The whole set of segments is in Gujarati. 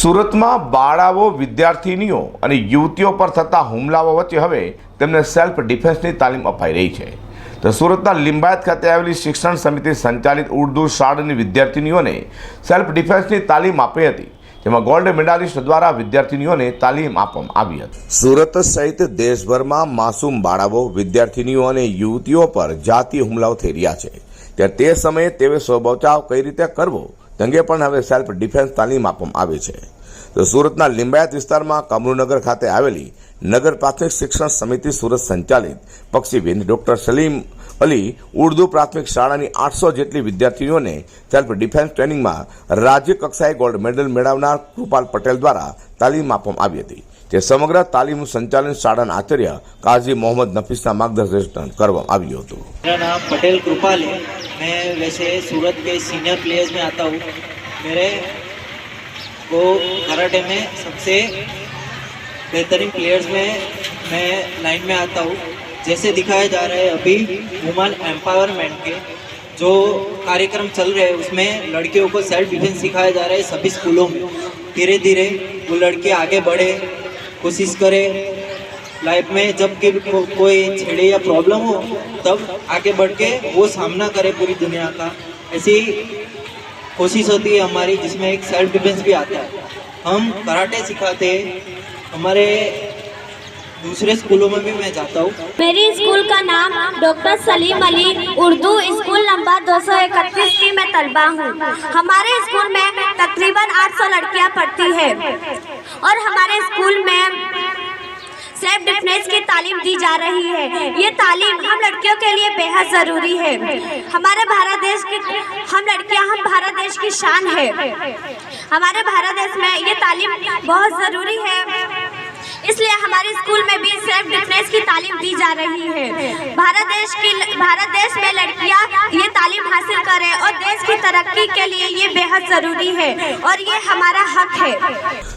સુરતમાં બાળાઓ, વિદ્યાર્થીનીઓ અને યુવતીઓ પર થતા હુમલાઓ વચ્ચે હવે તેમને સેલ્ફ ડિફેન્સની તાલીમ અપાઈ રહી છે. તો સુરતના લિંબાયત ખાતે આવેલી શિક્ષણ સમિતિ સંચાલિત ઉર્દુ શાળાની વિદ્યાર્થીનીઓને સેલ્ફ ડિફેન્સની તાલીમ આપી હતી, જેમાં ગોલ્ડ મેડાલિસ્ટ દ્વારા વિદ્યાર્થીનીઓને તાલીમ આપવામાં આવી હતી. સુરત સહિત દેશભરમાં માસૂમ બાળાઓ, વિદ્યાર્થીનીઓ અને યુવતીઓ પર જાતીય હુમલાઓ થઈ રહ્યા છે. ત્યારે તે સમયે તેવે સ્વબચાવ કઈ રીતે કરવો અંગે પણ હવે સેલ્ફ ડિફેન્સ તાલીમ આપવામાં આવી છે. તો સુરતના લિંબાયત વિસ્તારમાં કમરૂનગર ખાતે આવેલી નગર પ્રાથમિક શિક્ષણ સમિતિ સુરત સંચાલિત પક્ષીબેન ડોક્ટર સલીમ અલી ઉર્દુ પ્રાથમિક શાળાની આઠસો જેટલી વિદ્યાર્થીઓને સેલ્ફ ડિફેન્સ ટ્રેનિંગમાં રાજ્ય કક્ષાએ ગોલ્ડ મેડલ મેળવનાર કૃપાલ પટેલ દ્વારા તાલીમ આપવામાં આવી હતી, જે સમગ્ર તાલીમ સંચાલન શાળાના આચાર્ય કાઝી મોહમ્મદ નફીસના માર્ગદર્શન કરવામાં આવ્યું હતું. પટેલ કૃપાલી. मैं वैसे सूरत के सीनियर प्लेयर्स में आता हूँ। मेरे को कराटे में सबसे बेहतरीन प्लेयर्स में मैं लाइन में आता हूँ। जैसे दिखाया जा रहा है अभी वुमन एम्पावरमेंट के जो कार्यक्रम चल रहे हैं, उसमें लड़कियों को सेल्फ डिफेंस सिखाया जा रहा है सभी स्कूलों में। धीरे धीरे वो लड़के आगे बढ़े, कोशिश करे लाइफ में जब कि को, कोई छेड़े या प्रॉब्लम हो तब आगे बढ़ के वो सामना करे पूरी दुनिया का। ऐसी कोशिश होती है हमारी जिसमें एक सेल्फ डिफेंस भी आता है। हम कराटे सिखाते हमारे दूसरे स्कूलों में भी मैं जाता हूँ। मेरी स्कूल का नाम doctor Salim Ali Urdu school number 231 की मैं तलबा हूँ। हमारे स्कूल में तकरीबन 800 लड़कियाँ पढ़ती हैं और हमारे स्कूल में सेल्फ डिफेंस की तालीम दी जा रही है। ये तालीम हम लड़कियों के लिए बेहद ज़रूरी है। हमारे भारत देश की हम लड़कियाँ, हम भारत देश की शान है। हमारे भारत देश में ये तालीम बहुत ज़रूरी है। इसलिए हमारे स्कूल में भी सेल्फ डिफेंस की तालीम दी जा रही है भारत देश की भारत देश में लड़कियां ये तालीम हासिल करें और देश की तरक्की के लिए ये बेहद ज़रूरी है और ये हमारा हक है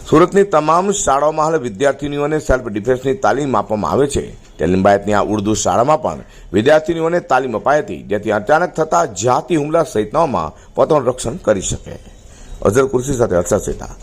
સુરતની તમામ શાળાઓમાં હાલ વિદ્યાર્થીનીઓને સેલ્ફ ડિફેન્સની તાલીમ આપવામાં આવે છે તે લિંબાયતની આ ઉર્દુ શાળામાં પણ વિદ્યાર્થીનીઓને તાલીમ અપાઈ હતી જેથી અચાનક થતા જાતિ હુમલા સહિતનાઓમાં પોતાનું રક્ષણ કરી શકે અઝર કુર્સી સાથે હર્ષદ સેઠા